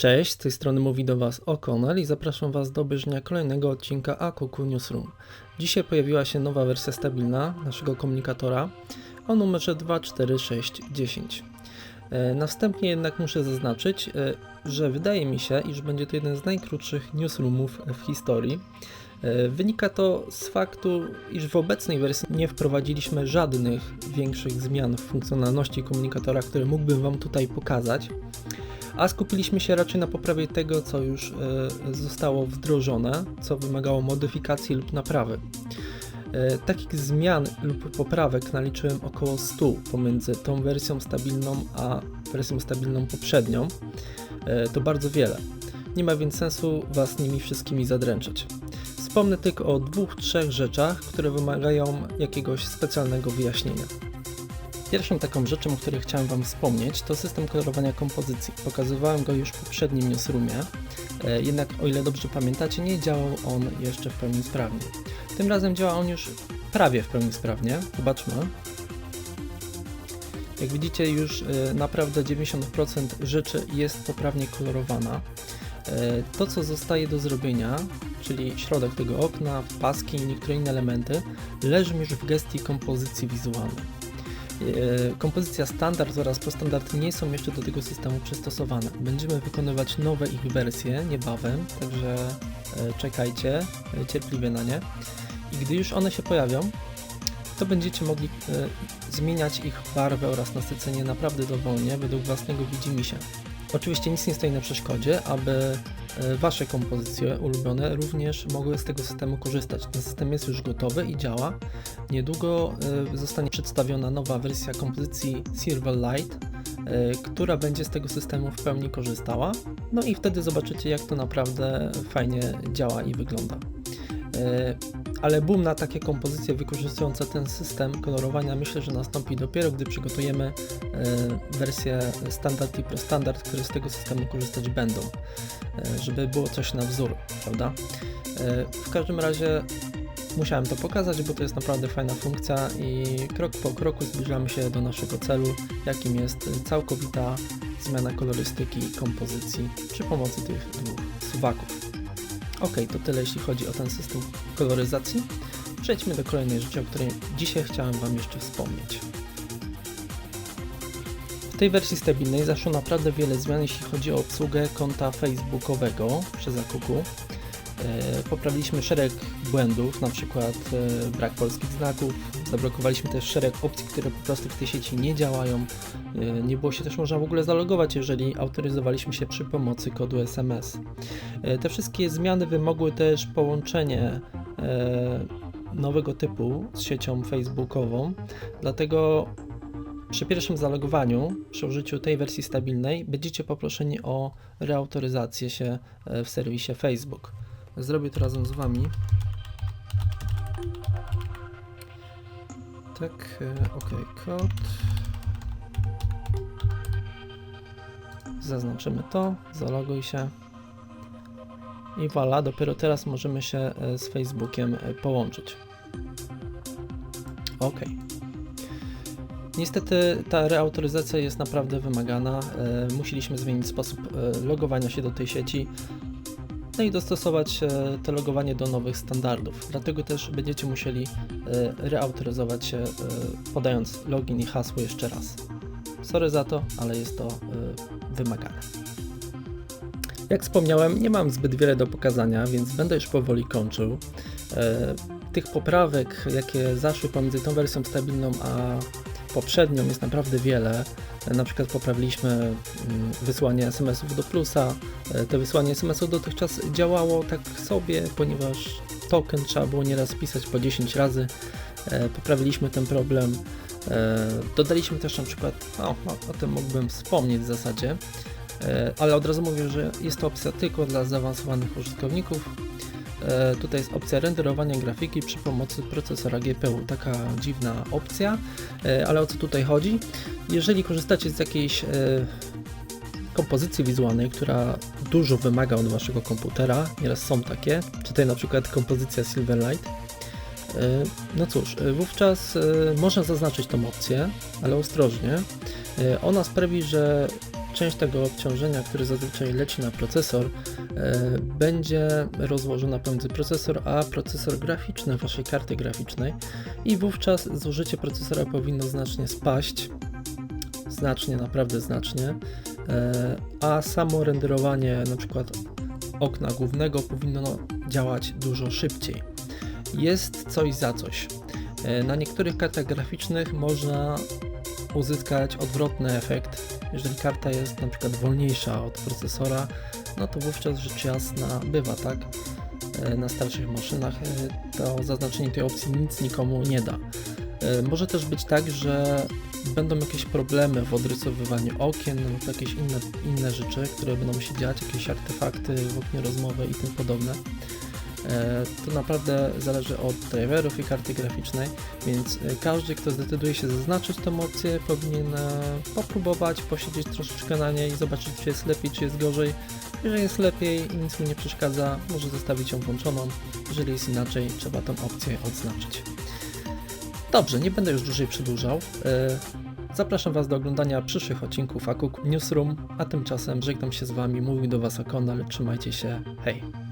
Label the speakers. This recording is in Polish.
Speaker 1: Cześć, z tej strony mówi do Was O'Connell i zapraszam Was do obejrzenia kolejnego odcinka AKQ Newsroom. Dzisiaj pojawiła się nowa wersja stabilna naszego komunikatora o numerze 24610. E, Na wstępie jednak muszę zaznaczyć, e, że wydaje mi się, iż będzie to jeden z najkrótszych newsroomów w historii. E, Wynika to z faktu, iż w obecnej wersji nie wprowadziliśmy żadnych większych zmian w funkcjonalności komunikatora, które mógłbym Wam tutaj pokazać a skupiliśmy się raczej na poprawie tego, co już e, zostało wdrożone, co wymagało modyfikacji lub naprawy. E, Takich zmian lub poprawek naliczyłem około 100 pomiędzy tą wersją stabilną a wersją stabilną poprzednią. To bardzo wiele. Nie ma więc sensu Was nimi wszystkimi zadręczać. Wspomnę tylko o dwóch, trzech rzeczach, które wymagają jakiegoś specjalnego wyjaśnienia. Pierwszą taką rzeczą, o której chciałem Wam wspomnieć, to system kolorowania kompozycji. Pokazywałem go już w poprzednim newsroomie, e, jednak o ile dobrze pamiętacie, nie działał on jeszcze w pełni sprawnie. Tym razem działa on już prawie w pełni sprawnie. Zobaczmy. Jak widzicie, już e, naprawdę 90% rzeczy jest poprawnie kolorowana. E, To, co zostaje do zrobienia, czyli środek tego okna, paski i niektóre inne elementy, leży już w gestii kompozycji wizualnej. E, Kompozycja standard oraz prostandard nie są jeszcze do tego systemu przystosowane. Będziemy wykonywać nowe ich wersje niebawem, także e, czekajcie cierpliwie na nie. I gdy już one się pojawią, to będziecie mogli zmieniać ich barwę oraz nasycenie naprawdę dowolnie według własnego widzimisię. Oczywiście nic nie stoi na przeszkodzie, aby e, Wasze kompozycje ulubione również mogły z tego systemu korzystać. Ten system jest już gotowy i działa. Niedługo e, zostanie przedstawiona nowa wersja kompozycji Silverlight, e, która będzie z tego systemu w pełni korzystała. No i wtedy zobaczycie, jak to naprawdę fajnie działa i wygląda. E, Ale boom na takie kompozycje wykorzystujące ten system kolorowania myślę, że nastąpi dopiero, gdy przygotujemy e, wersję standard i prostandard, które z tego systemu korzystać będą, e, żeby było coś na wzór, prawda? W każdym razie musiałem to pokazać, bo to jest naprawdę fajna funkcja i krok po kroku zbliżamy się do naszego celu, jakim jest całkowita zmiana kolorystyki kompozycji przy pomocy tych dwóch suwaków. Ok, to tyle jeśli chodzi o ten system koloryzacji. Przejdźmy do kolejnej rzeczy, o której dzisiaj chciałem Wam jeszcze wspomnieć. W tej wersji stabilnej zaszło naprawdę wiele zmian, jeśli chodzi o obsługę konta facebookowego przez Akuku. E, Poprawiliśmy szereg błędów, na przykład e, brak polskich znaków, zablokowaliśmy też szereg opcji, które po prostu w tej sieci nie działają. E, Nie było się też można w ogóle zalogować, jeżeli autoryzowaliśmy się przy pomocy kodu SMS. Te wszystkie zmiany wymogły też połączenie nowego typu z siecią facebookową, dlatego przy pierwszym zalogowaniu, przy użyciu tej wersji stabilnej, będziecie poproszeni o reautoryzację się w serwisie Facebook. Zrobię to razem z Wami. Tak, e, ok, kod. Zaznaczymy to, zaloguj się. I voilà, dopiero teraz możemy się e, z Facebookiem e, połączyć. Ok. Niestety ta reautoryzacja jest naprawdę wymagana. Musieliśmy zmienić sposób logowania się do tej sieci. No i dostosować e, to logowanie do nowych standardów. Dlatego też będziecie musieli e, reautoryzować się, e, podając login i hasło jeszcze raz. Sorry za to, ale jest to wymagane. Jak wspomniałem, nie mam zbyt wiele do pokazania, więc będę już powoli kończył. Tych poprawek, jakie zaszły pomiędzy tą wersją stabilną a poprzednią jest naprawdę wiele. Na przykład poprawiliśmy mm, wysłanie SMS-ów do plusa. E, To wysłanie SMS-ów dotychczas działało tak sobie, ponieważ token trzeba było nieraz pisać po 10 razy. E, Poprawiliśmy ten problem. E, Dodaliśmy też na przykład, o, o, o tym mógłbym wspomnieć w zasadzie, ale od razu mówię, że jest to opcja tylko dla zaawansowanych użytkowników. E, Tutaj jest opcja renderowania grafiki przy pomocy procesora GPU. Taka dziwna opcja, E, ale o co tutaj chodzi? Jeżeli korzystacie z jakiejś e, kompozycji wizualnej, która dużo wymaga od waszego komputera, nieraz są takie, tutaj na przykład kompozycja Silverlight, no cóż, wówczas można zaznaczyć tą opcję, ale ostrożnie. Ona sprawi, że część tego obciążenia, które zazwyczaj leci na procesor, e, będzie rozłożona pomiędzy procesor a procesor graficzny waszej karty graficznej i wówczas zużycie procesora powinno znacznie spaść. Znacznie, naprawdę znacznie. E, A samo renderowanie na przykład okna głównego powinno działać dużo szybciej. Jest coś za coś. E, Na niektórych kartach graficznych można uzyskać odwrotny efekt. Jeżeli karta jest na przykład wolniejsza od procesora, no to wówczas rzecz jasna bywa tak. E, Na starszych maszynach e, to zaznaczenie tej opcji nic nikomu nie da. E, Może też być tak, że będą jakieś problemy w odrysowywaniu okien lub jakieś inne, inne rzeczy, które będą się dziać, jakieś artefakty w oknie rozmowy i tym podobne. E, To naprawdę zależy od driverów i karty graficznej, więc e, każdy, kto zdecyduje się zaznaczyć tą opcję, powinien e, popróbować, posiedzieć troszeczkę na niej, zobaczyć, czy jest lepiej, czy jest gorzej. Jeżeli jest lepiej i nic mu nie przeszkadza, może zostawić ją włączoną. Jeżeli jest inaczej, trzeba tą opcję odznaczyć. Dobrze, nie będę już dłużej przedłużał. Zapraszam Was do oglądania przyszłych odcinków Akuk Newsroom, a tymczasem żegnam się z Wami, mówił do Was Akonal, trzymajcie się, hej!